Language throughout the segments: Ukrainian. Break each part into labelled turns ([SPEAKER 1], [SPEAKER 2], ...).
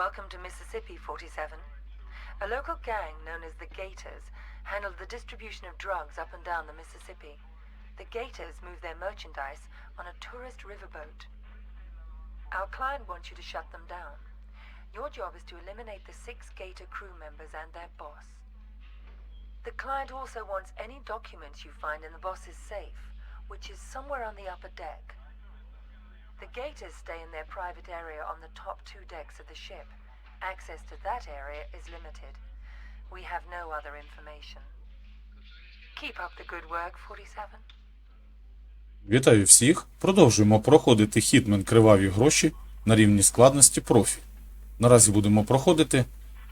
[SPEAKER 1] Welcome to Mississippi, 47. A local gang known as the Gators handled the distribution of drugs up and down the Mississippi. The Gators move their merchandise on a tourist riverboat. Our client wants you to shut them down. Your job is to eliminate the six Gator crew members and their boss. The client also wants any documents you find in the boss's safe, which is somewhere on the upper deck. The Gators stay in their private area on the top two decks of the ship. Access to that area is limited. We have no other information. Keep up the good work, 47.
[SPEAKER 2] Вітаю всіх! Продовжуємо проходити Хітмен Криваві гроші на рівні складності профі. Наразі будемо проходити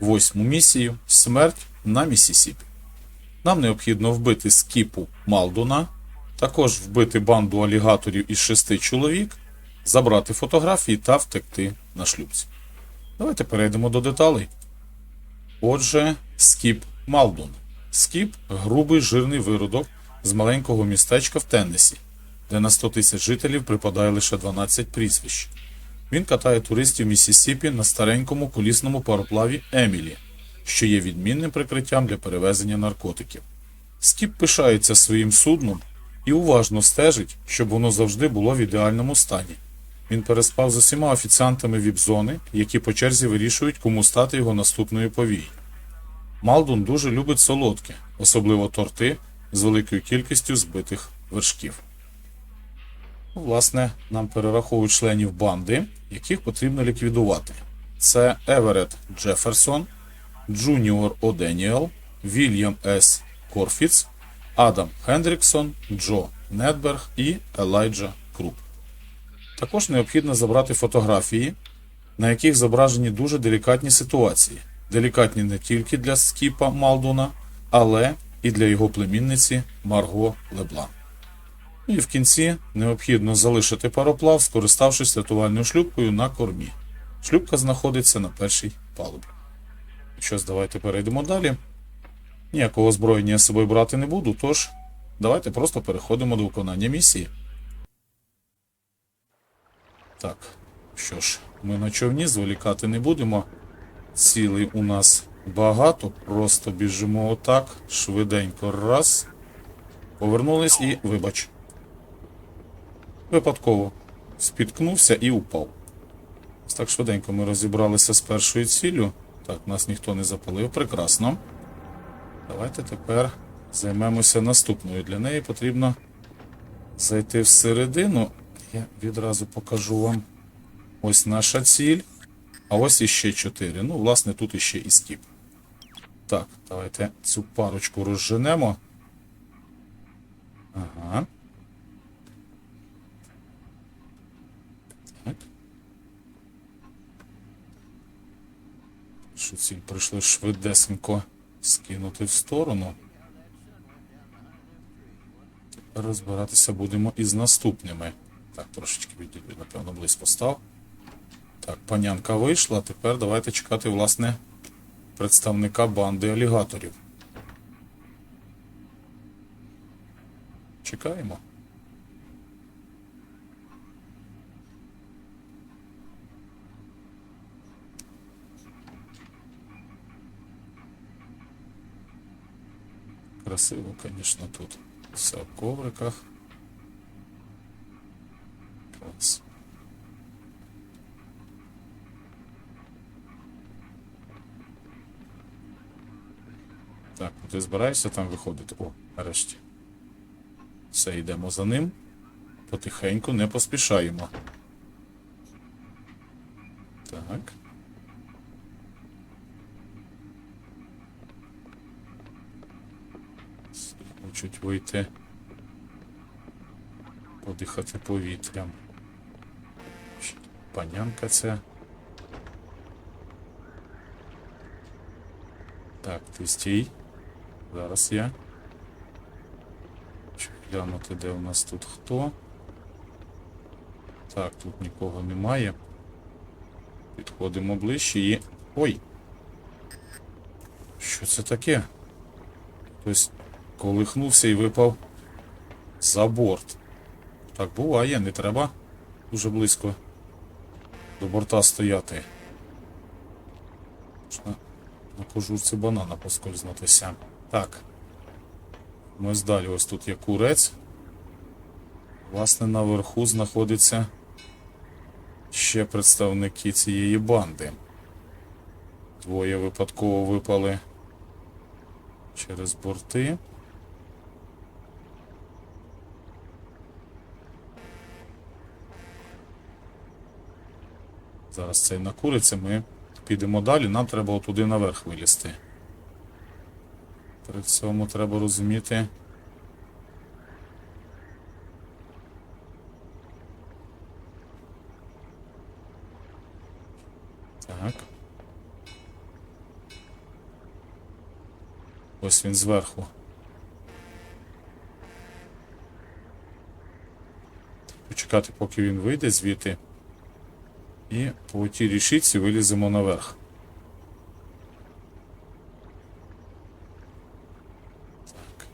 [SPEAKER 2] восьму місію Смерть на Місісіпі. Нам необхідно вбити скіпу Малдуна, також вбити банду алігаторів із шести чоловік, забрати фотографії та втекти на шлюбці. Давайте перейдемо до деталей. Отже, Скіп Малдун. Скіп грубий жирний виродок з маленького містечка в Теннесі, де на 100 тисяч жителів припадає лише 12 прізвищ. Він катає туристів Міссісіпі на старенькому колісному пароплаві Емілі, що є відмінним прикриттям для перевезення наркотиків. Скіп пишається своїм судном і уважно стежить, щоб воно завжди було в ідеальному стані. Він переспав з усіма офіціантами віп-зони, які по черзі вирішують, кому стати його наступною повією. Малдун дуже любить солодке, особливо торти з великою кількістю збитих вершків. Ну, Власне, нам перераховують членів банди, яких потрібно ліквідувати. Це Еверет Джеферсон, Джуніор О'Деніел, Вільям С. Корфіц, Адам Хендріксон, Джо Недберг і Елайджа Круп. Також необхідно забрати фотографії, на яких зображені дуже делікатні ситуації. Делікатні не тільки для Скіпа Малдуна, але і для його племінниці Марго Леблан. І в кінці необхідно залишити пароплав, скориставшись рятувальною шлюпкою на кормі. Шлюпка знаходиться на першій палубі. Щось, давайте перейдемо далі. Ніякого озброєння я з собою брати не буду, тож давайте просто переходимо до виконання місії. Так, що ж, ми на човні зволікати не будемо. Цілий у нас багато, просто біжимо отак, швиденько раз. Повернулись і вибач. Випадково спіткнувся і упав. Ось Так швиденько ми розібралися з першою ціллю. Так, нас ніхто не запалив. Прекрасно. Давайте тепер займемося наступною. Для неї потрібно зайти всередину. Я відразу покажу вам. Ось наша ціль. А ось іще 4. Ну, власне, тут іще і скіп. Так, давайте цю парочку розженемо. Ага. Так. Що ціль прийшли швидесенько скинути в сторону. Розбиратися будемо із наступними. Так, трошечки відійду, напевно, близько став. Так, панянка вийшла. Тепер давайте чекати, власне, представника банди алігаторів. Чекаємо. Красиво, звісно, тут все в ковриках. Клас. Так, ти збираєшся там виходити? О, нарешті. Все, йдемо за ним. Потихеньку не поспішаємо. Так. Хочуть вийти. Подихати повітрям. Панянка ця. Так, ти стій. Зараз я. Хочу глянути, де у нас тут хто. Так, тут нікого немає. Підходимо ближче і. Ой! Що це таке? Хтось колихнувся і випав за борт. Так буває, не треба дуже близько до борта стояти. Можна на пожурці банана поскользнутися. Так. Ми ось далі. Ось тут є курець. Власне, наверху знаходяться ще представники цієї банди. Двоє випадково випали через борти. Зараз цей накуриться, ми підемо далі, нам треба туди наверх вилізти. При цьому треба розуміти. Так. Ось він зверху. Почекати, поки він вийде звідти. І по тій рішиці виліземо наверх. Так.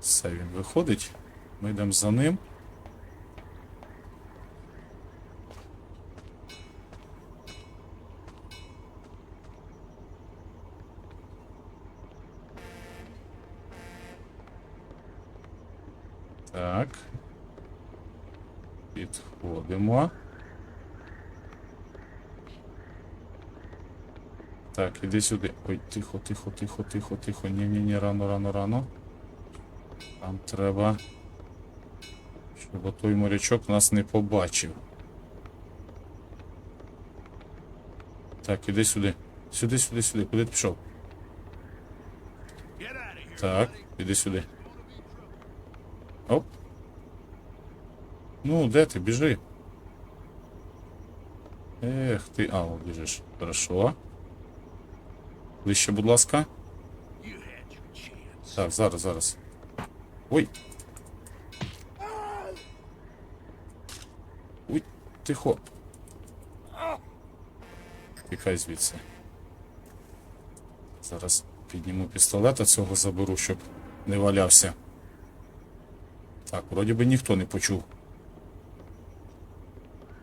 [SPEAKER 2] Все, він виходить. Ми йдемо за ним. Так. Підходимо. Так, іди сюди. Ой, тихо, тихо, тихо, тихо, тихо. Ні, ні, ні, рано, рано, рано. Там треба. Щоб той морячок нас не побачив. Так, іди сюди. Сюди, сюди, сюди. Куди ти пішов? Так, іди сюди. Оп. Ну, де ти? Біжи. Ех ти. А, біжиш. Хорошо. Ближче, будь ласка. Так, зараз, зараз. Ой. Ой, тихо. Тікай звідси. Зараз підніму пістолета цього заберу, щоб не валявся. Так, вроді би ніхто не почув.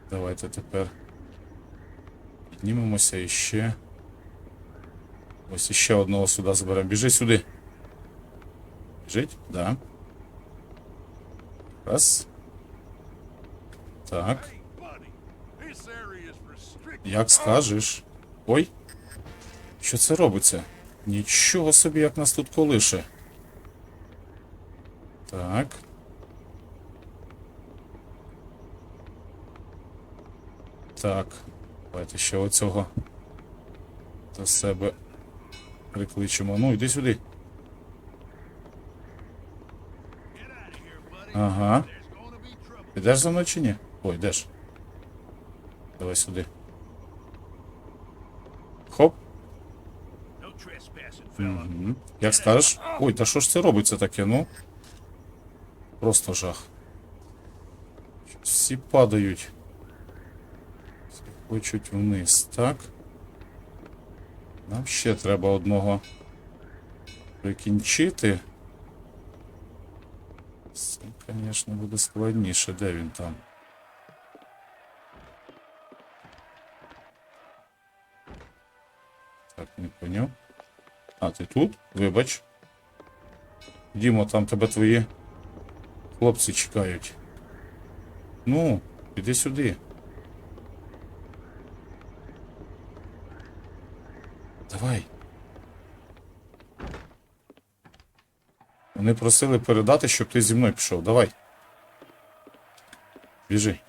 [SPEAKER 2] Давайте тепер піднімемося і ще. Ось іще одного сюди заберемо. Біжи сюди. Біжить? Да. Раз. Так. Як скажеш. Ой. Що це робиться? Нічого собі, як нас тут колише. Так. Так. Давайте ще оцього до себе прикличемо. Ну, йди сюди. Ага. Підеш за мною чи ні? Ой, йдеш. Давай сюди. Хоп. Мгм. Як скажеш? Ой, та що ж це робиться таке, ну? Просто жах. Всі падають. Всі хочуть вниз, так? Нам ще треба одного прикінчити. Це, звісно, буде складніше. Де він там? Так, не поняв. А, ти тут? Вибач. Дімо, там тебе твої хлопці чекають. Ну, іди сюди. Давай. Вони просили передати, щоб ти зі мною пішов. Давай. Біжи.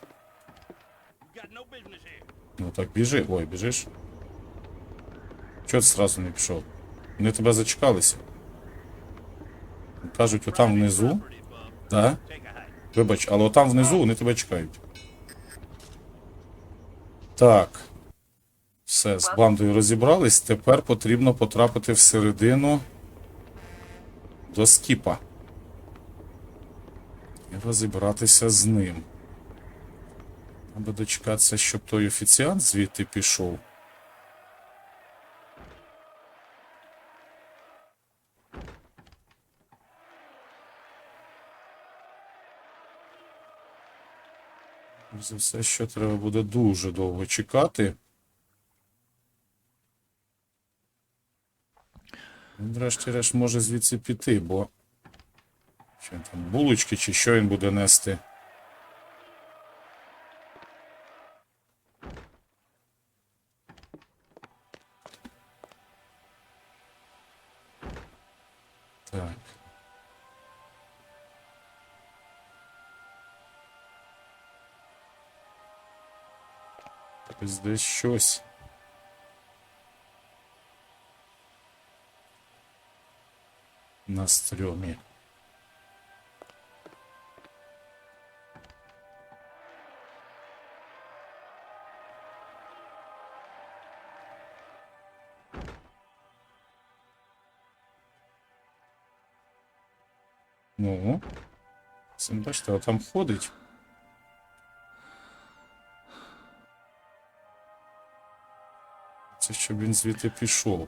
[SPEAKER 2] Ну так біжи. Ой, біжиш. Чого ти зразу не пішов? Вони тебе зачекалися. Кажуть, отам внизу. Да? Вибач, але отам внизу вони тебе чекають. Так. Все, з бандою розібрались. Тепер потрібно потрапити всередину до скіпа. І розібратися з ним. Треба дочекатися, щоб той офіціант звідти пішов. За все, що треба буде дуже довго чекати. Врешті-решт може звідси піти, бо. Що там, булочки чи що він буде нести? Так. Десь щось. На стрьомі. Ну, це, бачите, а там ходить. Це щоб він звідти пішов.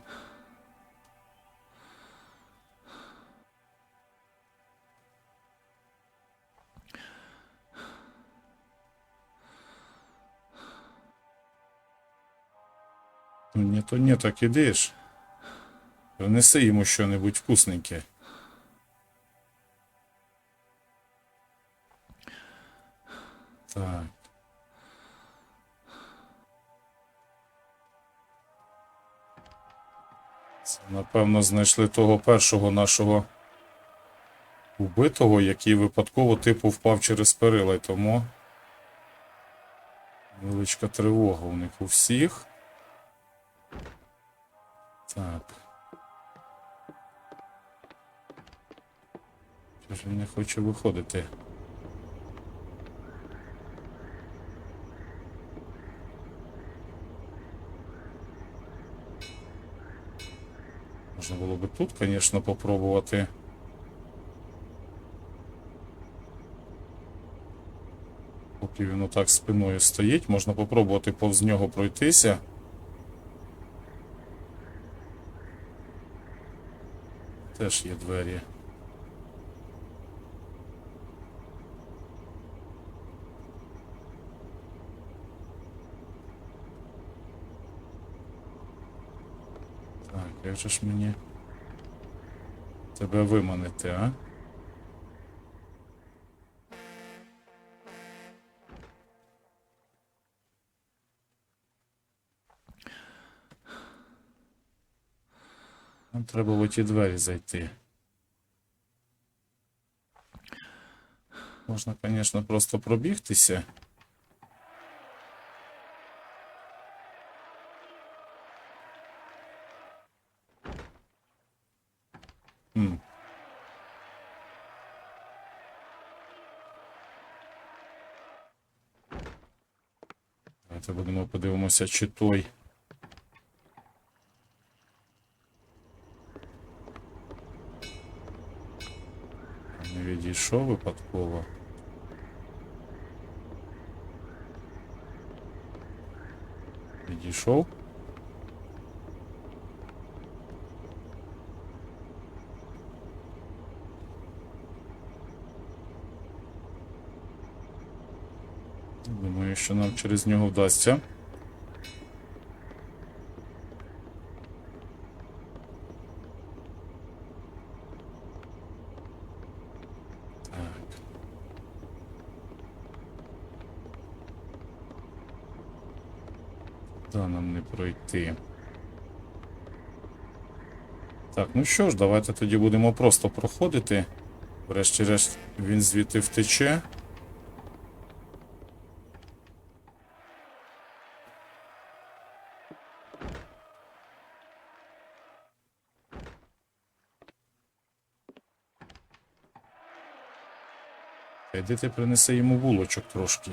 [SPEAKER 2] Ні, то ні, так іди ж. Принеси йому що-небудь вкусненьке. Так. Це, напевно, знайшли того першого нашого вбитого, який випадково типу впав через перила, тому величка тривога у них у всіх. Так. Що ж не хоче виходити? Можна було би тут, звісно, попробувати. Поки він отак спиною стоїть, можна попробувати повз нього пройтися. Теж є двері. Так, як же ж мені тебе виманити, а? Треба в оті двері зайти. Можна, звісно, просто пробігтися. Давайте будемо подивимося, чи той. Не відійшов випадково. Відійшов. Думаю, що нам через нього вдасться. Да, нам не пройти. Так, ну що ж, давайте тоді будемо просто проходити. Врешті-решт він звідти втече. Йди ти принеси йому булочок трошки.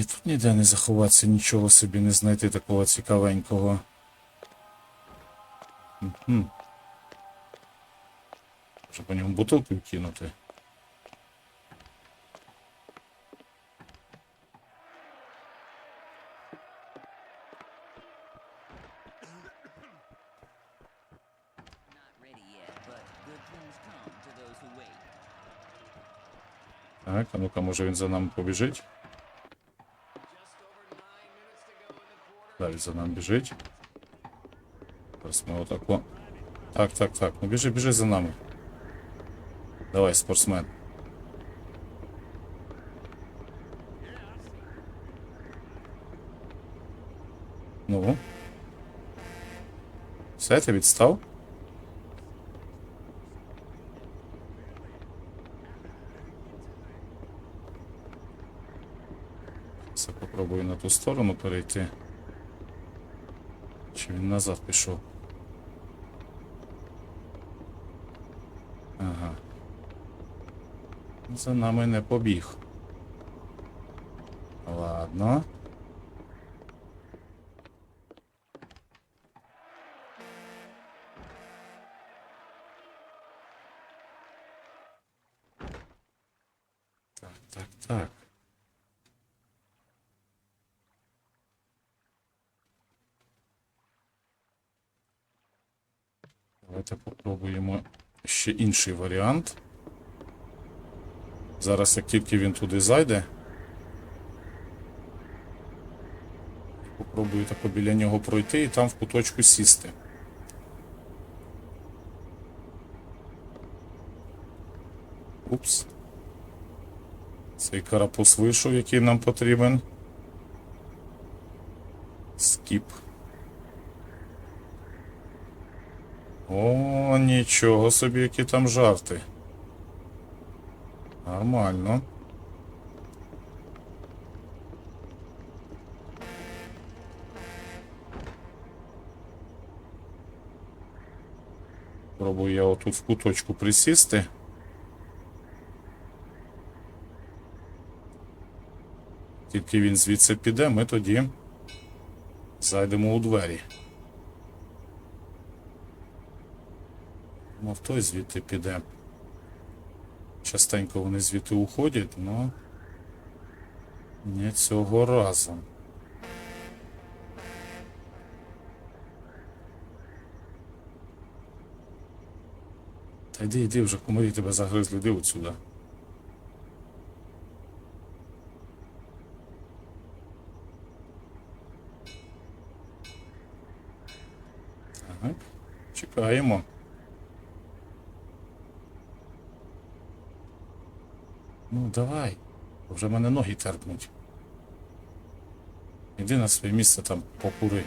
[SPEAKER 2] І тут ніде не заховатися, нічого собі не знайти такого цікавенького. Угу. Що по ньому бутилки вкинути? Так, а ну-ка, може він за нами побіжить? Далі за нами біжить. Зараз ми отако. Так, так, так. Ну біжи, біжи за нами. Давай, спортсмен. Ну. Все, ти відстав? Це попробую на ту сторону перейти. Чи він назад пішов? Ага. За нами не побіг. Ладно. Так, так, так. Давайте попробуємо ще інший варіант. Зараз, як тільки він туди зайде, попробую тако біля нього пройти і там в куточку сісти. Упс. Цей карапуз вийшов, який нам потрібен. Скіп. О, нічого собі, які там жарти. Нормально. Пробую я отут в куточку присісти. Тільки він звідси піде, ми тоді зайдемо у двері. Мов той звідти піде. Частенько вони звідти уходять, але не цього разу. Та йди, йди вже, комарі тебе загризли, йди отсюда. Чекаємо. Ну, давай. Вже мене ноги терпнуть. Іди на своє місце там покури.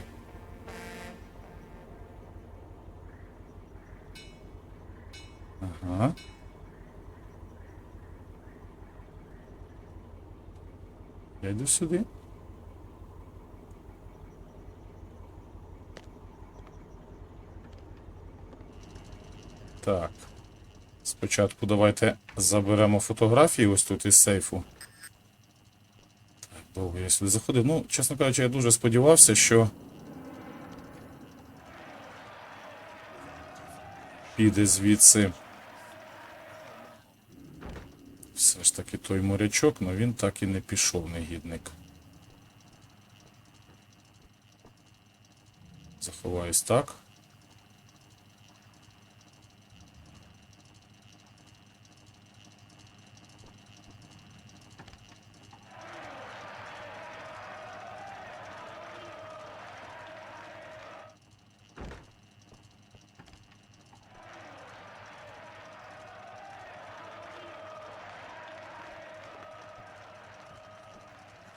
[SPEAKER 2] Ага. Я йду сюди. Так. Спочатку давайте заберемо фотографії ось тут із сейфу. Так, довго я сюди заходив. Ну, чесно кажучи, я дуже сподівався, що. Піде звідси. Все ж таки той морячок, але він так і не пішов, негідник. Заховаюсь так.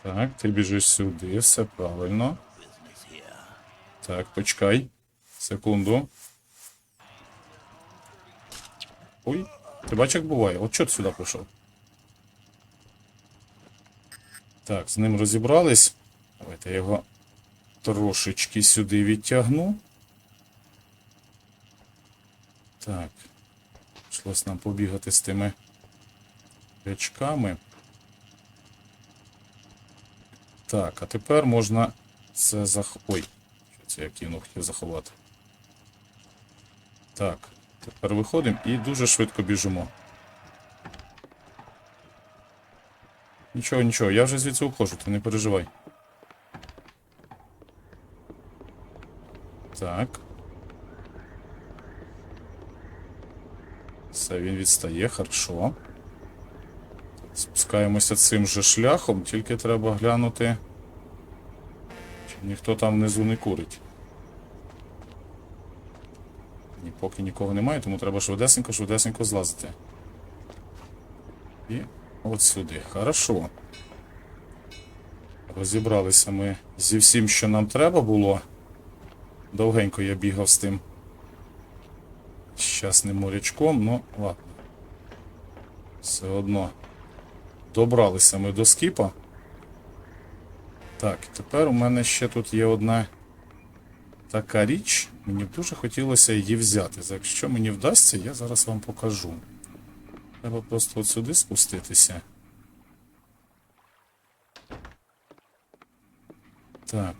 [SPEAKER 2] Так, ти біжиш сюди, все правильно. Так, почекай. Секунду. Ой, ти бачиш, як буває? От чого ти сюди пішов? Так, з ним розібрались. Давайте я його трошечки сюди відтягну. Так. Прийшлось нам побігати з тими рячками. Так, а тепер можна це зах... Ой, що це я кинув, хотів заховати. Так, тепер виходимо і дуже швидко біжимо. Нічого, нічого, я вже звідси уходжу, ти не переживай. Так. Все, він відстає, хорошо. Спускаємося цим же шляхом, тільки треба глянути. Чи ніхто там внизу не курить. Ні, поки нікого немає, тому треба швидесенько, швидесенько злазити. І от сюди. Хорошо. Розібралися ми зі всім, що нам треба було. Довгенько я бігав з тим щасним морячком, ну ладно. Все одно. Добралися ми до скіпа. Так, тепер у мене ще тут є одна така річ. Мені б дуже хотілося її взяти. Якщо мені вдасться, я зараз вам покажу. Треба просто от сюди спуститися. Так.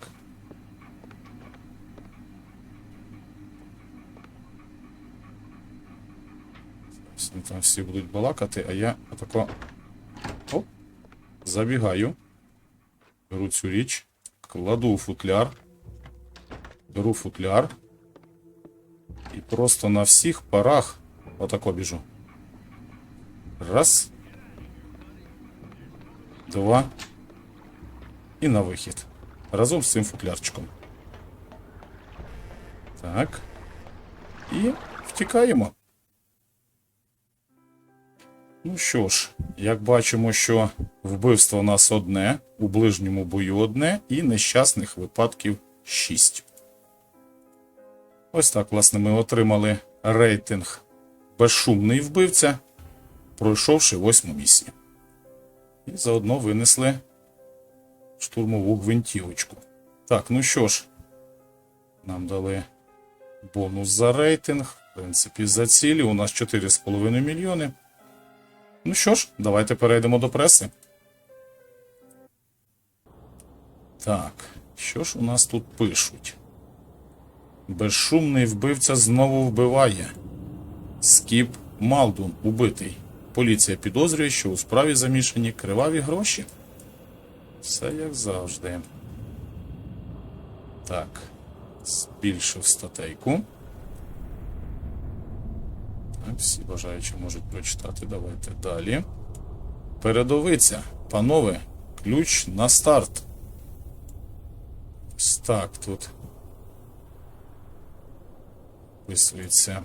[SPEAKER 2] Там всі будуть балакати, а я отако. Забігаю. Беру цю річ, кладу у футляр. Беру футляр. І просто на всіх парах отако біжу. Раз. Два. І на вихід. Разом з цим футлярчиком. Так. І втікаємо. Ну що ж, як бачимо, що вбивство у нас одне, у ближньому бою одне, і нещасних випадків 6. Ось так, власне, ми отримали рейтинг безшумний вбивця, пройшовши восьму місію. І заодно винесли штурмову гвинтівочку. Так, ну що ж, нам дали бонус за рейтинг. В принципі, за цілі. У нас 4,5 мільйони. Ну що ж, давайте перейдемо до преси. Так, що ж у нас тут пишуть? Безшумний вбивця знову вбиває. Скіп Малдун убитий. Поліція підозрює, що у справі замішані криваві гроші. Все як завжди. Так. Збільшив статейку. Всі бажаючі можуть прочитати. Давайте далі. Передовиця. Панове, ключ на старт. Ось так тут. Вписується.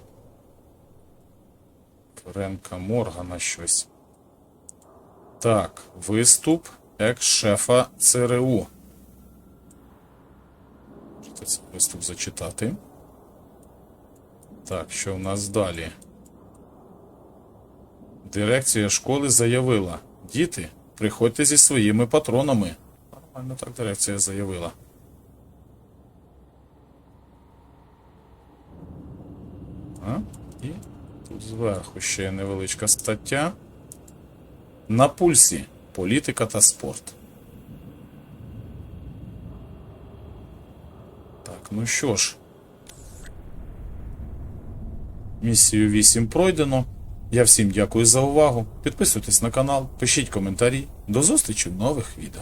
[SPEAKER 2] Френка Моргана щось. Так, виступ екс-шефа ЦРУ. Можете цей виступ зачитати. Так, що в нас далі? Дирекція школи заявила: Діти, приходьте зі своїми патронами. Нормально так дирекція заявила. А? І тут зверху ще невеличка стаття. На пульсі політика та спорт. Так, ну що ж. Місію 8 пройдено. Я всім дякую за увагу. Підписуйтесь на канал, пишіть коментарі. До зустрічі в нових відео.